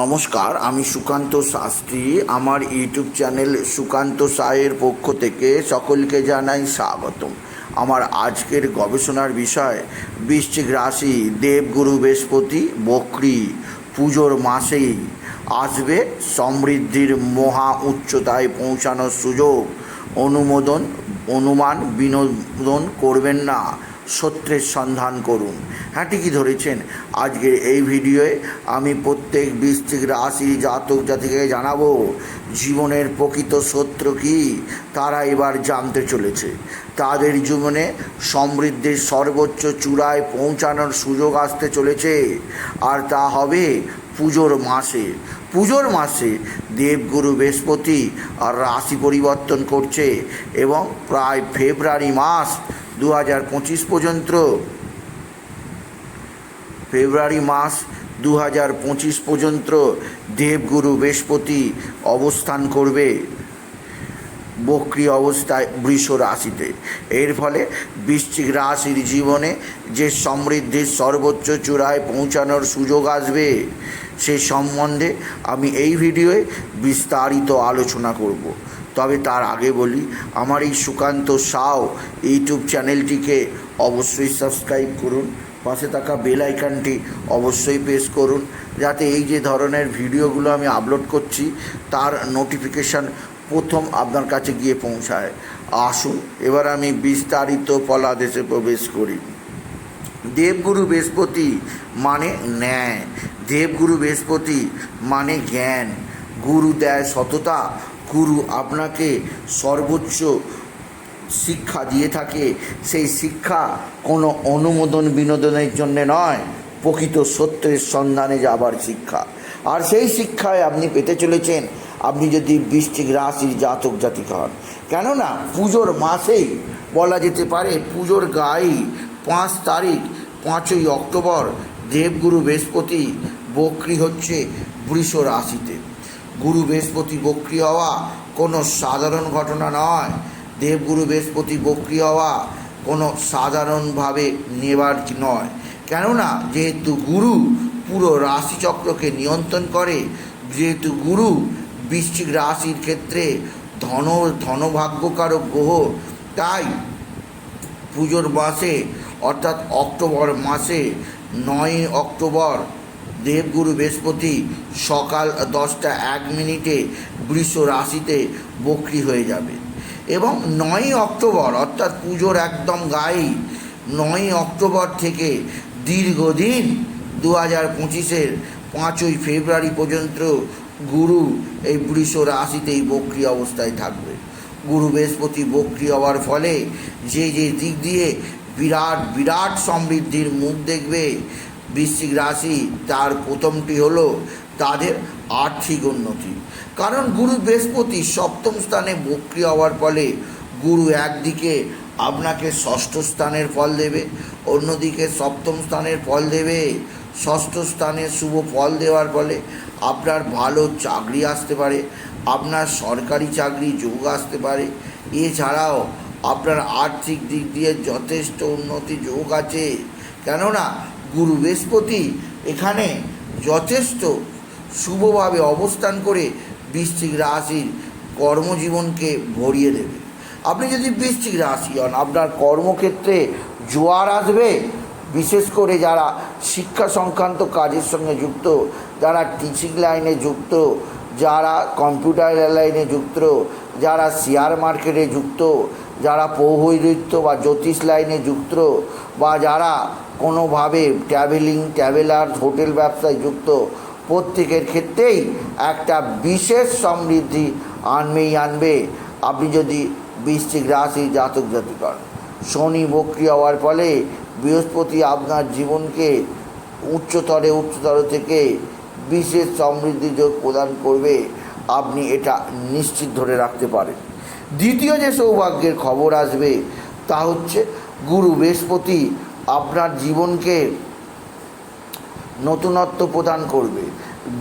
নমস্কার, আমি সুকান্ত শাস্ত্রী। আমার ইউটিউব চ্যানেল সুকান্ত সায়ের পক্ষ থেকে সকলকে জানাই স্বাগতম। আমার আজকের গবেষণার বিষয়, বৃশ্চিক রাশি, দেবগুরু বৃহস্পতি, বকরি পুজোর মাসেই আসবে সমৃদ্ধির মহা উচ্চতায় পৌঁছানোর সুযোগ। অনুমোদন, অনুমান, বিনোদন করবেন না। সত্যের সন্ধান করুন। হ্যাঁ ঠিকই ধরেছেন। আজকের এই ভিডিওয়ে আমি প্রত্যেক বৃশ্চিক রাশি, জাতক জাতিকে জানাব, জীবনের প্রকৃত সত্য কী? তারা এবার জানতে চলেছে। তাদের জীবনে সমৃদ্ধির সর্বোচ্চ চূড়ায় পৌঁছানোর সুযোগ আসতে চলেছে। আর তা হবে পুজোর মাসে। পুজোর মাসে দেবগুরু বৃহস্পতি আর রাশি পরিবর্তন করছে এবং প্রায় ফেব্রুয়ারি মাস দু হাজার পঁচিশ পর্যন্ত। ফেব্রুয়ারি মাস দু হাজার পঁচিশ পর্যন্ত দেবগুরু বৃহস্পতি অবস্থান করবে বক্রি অবস্থায় বৃষ রাশিতে। এর ফলে বৃশ্চিক রাশির জীবনে যে সমৃদ্ধির সর্বোচ্চ চূড়ায় পৌঁছানোর সুযোগ আসবে, সে সম্বন্ধে আমি এই ভিডিওয়ে বিস্তারিত আলোচনা করব। তবে তার আগে বলি, আমার এই সুকান্ত সাও ইউটিউব চ্যানেলটিকে অবশ্যই সাবস্ক্রাইব করুন, পাশে থাকা বেল আইকনটি অবশ্যই প্রেস করুন, যাতে এই যে ধরনের ভিডিওগুলো আমি আপলোড করছি, তার নোটিফিকেশান প্রথম আপনার কাছে গিয়ে পৌঁছায়। আসুন, এবার আমি বিস্তারিত ফলাদেশে প্রবেশ করি। দেবগুরু বৃহস্পতি মানে ন্যায়, দেবগুরু বৃহস্পতি মানে জ্ঞান, গুরু দেয় সততা গুরু আপনাকে সর্বোচ্চ শিক্ষা দিয়ে থাকে। সেই শিক্ষা কোনো অনুমোদন বিনোদনের জন্য নয়, প্রকৃত সত্যের সন্ধানে যাবার শিক্ষা। আর সেই শিক্ষায় আপনি পেতে চলেছেন, আপনি যদি বৃষ্টিক রাশির জাতক জাতিক হন। কেননা পুজোর মাসেই বলা যেতে পারে, পুজোর গায়ে পাঁচ তারিখ, পাঁচই অক্টোবর দেবগুরু বৃহস্পতি বক্রি হচ্ছে বৃষ রাশিতে। গুরু বৃহস্পতি বক্রি হওয়া কোনো সাধারণ ঘটনা নয়। দেবগুরু বৃহস্পতি বক্রি হওয়া কোনো সাধারণভাবে নেবার নয়। কেননা, যেহেতু গুরু পুরো রাশিচক্রকে নিয়ন্ত্রণ করে, যেহেতু গুরু বৃশ্চিক রাশির ক্ষেত্রে ধন, ধনভাগ্যকারক গ্রহ, তাই পুজোর মাসে, অর্থাৎ অক্টোবর মাসে নয় অক্টোবর দেবগুরু বৃহস্পতি সকাল দশটা এক মিনিটে বৃষ রাশিতে বক্রি হয়ে যাবে। এবং নয়ই অক্টোবর, অর্থাৎ পুজোর একদম গায়েই, নয়ই অক্টোবর থেকে দীর্ঘদিন দু হাজার পঁচিশের পাঁচই ফেব্রুয়ারি পর্যন্ত গুরু এই বৃষ রাশিতেই বক্রি অবস্থায় থাকবে। গুরু বৃহস্পতি বক্রি হওয়ার ফলে যে যে দিক দিয়ে বিরাট বিরাট সমৃদ্ধির মুখ দেখবে বৃশ্চিক রাশি তার প্রথমটি হলো তাদের আর্থিক উন্নতি। কারণ গুরু বৃহস্পতি সপ্তম স্থানে বক্রি হওয়ার ফলে গুরু একদিকে আপনাকে ষষ্ঠ স্থানের ফল দেবে, অন্যদিকে সপ্তম স্থানের ফল দেবে, ষষ্ঠ স্থানে শুভ ফল দেওয়ার ফলে আপনার ভালো চাকরি আসতে পারে, আপনার সরকারি চাকরি যোগ আসতে পারে। এছাড়াও আপনার আর্থিক দিক দিয়ে যথেষ্ট উন্নতি যোগ আছে। কেননা গুরু বৃহস্পতি এখানে যথেষ্ট শুভভাবে অবস্থান করে বৃশ্চিক রাশির কর্মজীবনকে ভরিয়ে দেবে। আপনি যদি বৃশ্চিক রাশি হন, আপনার কর্মক্ষেত্রে জোয়ার আসবে, বিশেষ করে যারা শিক্ষা সংক্রান্ত কাজের সঙ্গে যুক্ত, যারা টিচিং লাইনে যুক্ত, যারা কম্পিউটার লাইনে যুক্ত, যারা শেয়ার মার্কেটে যুক্ত যারা পৌরোহিত্য বা জ্যোতিষ লাইনে যুক্ত বা যারা কোনোভাবে ট্রাভেলিং ট্রাভেলার হোটেল ব্যবসায় যুক্ত, প্রত্যেকের ক্ষেত্রেই একটা বিশেষ সমৃদ্ধি আনবেই আনবে। আপনি যদি বৃশ্চিক রাশি জাতক জাতিকর, শনি বক্রি হওয়ার ফলে বৃহস্পতি আপনার জীবনকে উচ্চতরে, উচ্চতর থেকে বিশেষ সমৃদ্ধি যোগ প্রদান করবে। আপনি এটা নিশ্চিত ধরে রাখতে পারেন। দ্বিতীয় যে সৌভাগ্যের খবর আসবে, তা হচ্ছে গুরু বৃহস্পতি আপনার জীবনকে নতুনত্ব প্রদান করবে।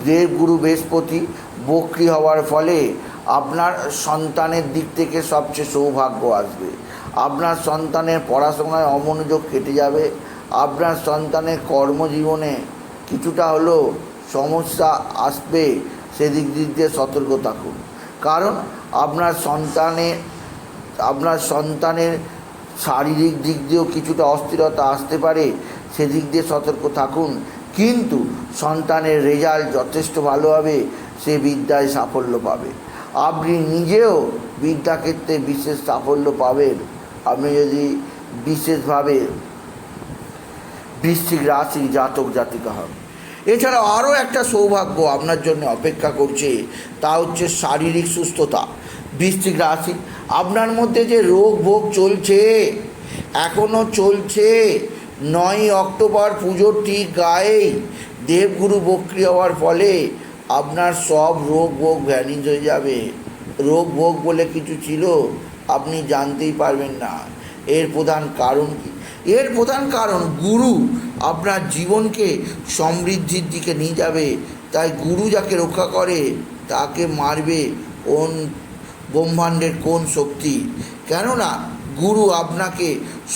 দেব গুরু বৃহস্পতি বক্রি হওয়ার ফলে আপনার সন্তানের দিক থেকে সবচেয়ে সৌভাগ্য আসবে। আপনার সন্তানের পড়াশোনায় অমনোযোগ কেটে যাবে। আপনার সন্তানের কর্মজীবনে কিছুটা হলেও সমস্যা আসবে, সেদিক দিক দিয়ে সতর্ক থাকুন। কারণ আপনার সন্তানের আপনার সন্তানের শারীরিক দিক দিয়েও কিছুটা অস্থিরতা আসতে পারে, সেদিক দিয়ে সতর্ক থাকুন। কিন্তু সন্তানের রেজাল্ট যথেষ্ট ভালো হবে, সে বিদ্যায় সাফল্য পাবে। আপনি নিজেও বিদ্যাক্ষেত্রে বিশেষ সাফল্য পাবেন। আপনি যদি বিশেষভাবে বৃশ্চিক রাশি জাতক জাতিকা হন। এছাড়াও আরও একটা সৌভাগ্য আপনার জন্য অপেক্ষা করছে, তা হচ্ছে শারীরিক সুস্থতা। বৃশ্চিক রাশি, আপনার মধ্যে যে রোগ ভোগ চলছে এখনও চলছে নয় অক্টোবর পুজোর ঠিক গায়েই দেবগুরু বক্রি হওয়ার ফলে আপনার সব রোগ ভোগ ভ্যানিশ হয়ে যাবে। রোগ ভোগ বলে কিছু ছিল, আপনি জানতেই পারবেন না। এর প্রধান কারণ কি? এর প্রধান কারণ গুরু আপনার জীবনকে সমৃদ্ধির দিকে নিয়ে যাবে। তাই গুরু যাকে রক্ষা করে, তাকে মারবে কোন ব্রহ্মাণ্ডের কোন শক্তি। কেননা গুরু আপনাকে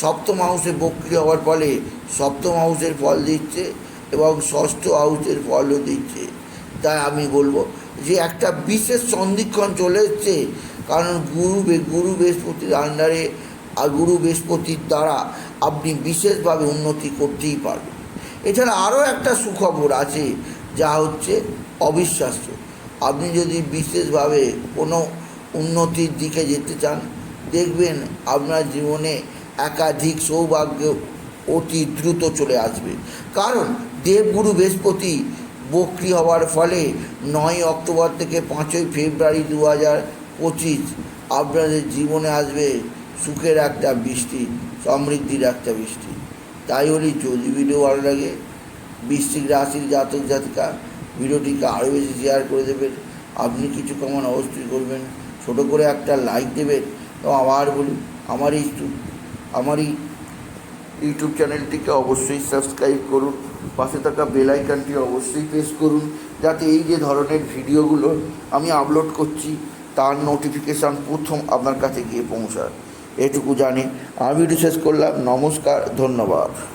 সপ্তম হাউসে বক্রি হওয়ার ফলে সপ্তম হাউসের ফল দিচ্ছে এবং ষষ্ঠ হাউসের ফলও দিচ্ছে। তাই আমি বলব যে একটা বিশেষ সন্ধিক্ষণ চলে এসছে। কারণ গুরু গুরু বৃহস্পতির আন্ডারে আর গুরু বৃহস্পতির দ্বারা আপনি বিশেষভাবে উন্নতি করতেই পারবেন। এছাড়া আরও একটা সুখবর আছে, যা হচ্ছে অবিশ্বাস্য। আপনি যদি বিশেষভাবে কোনো উন্নতির দিকে যেতে চান, দেখবেন আপনার জীবনে একাধিক সৌভাগ্য অতি দ্রুত চলে আসবে। কারণ দেবগুরু বৃহস্পতি বক্রি হওয়ার ফলে নয় অক্টোবর থেকে পাঁচই ফেব্রুয়ারি দু হাজার পঁচিশ আপনাদের জীবনে আসবে সুখের একটা বৃষ্টি, সমৃদ্ধির একটা বৃষ্টি। তাই বলি যদি ভিডিও ভালো লাগে বৃশ্চিক রাশির জাতক জাতিকা ভিডিওটিকে আরও বেশি শেয়ার করে দেবেন। আপনি কিছু কমান অবশ্যই করবেন, ছোটো করে একটা লাইক দেবেন এবং আবার বলি, আমার ইউটিউব আমার এই ইউটিউব চ্যানেলটিকে অবশ্যই সাবস্ক্রাইব করুন। পাশে থাকা বেল আইকনটি অবশ্যই প্রেস করুন, যাতে এই যে ধরনের ভিডিওগুলো আমি আপলোড করছি, তার নোটিফিকেশান প্রথম আপনার কাছে গিয়ে পৌঁছায়। এটুকু জানি। আমি শেষ করলাম। নমস্কার ধন্যবাদ।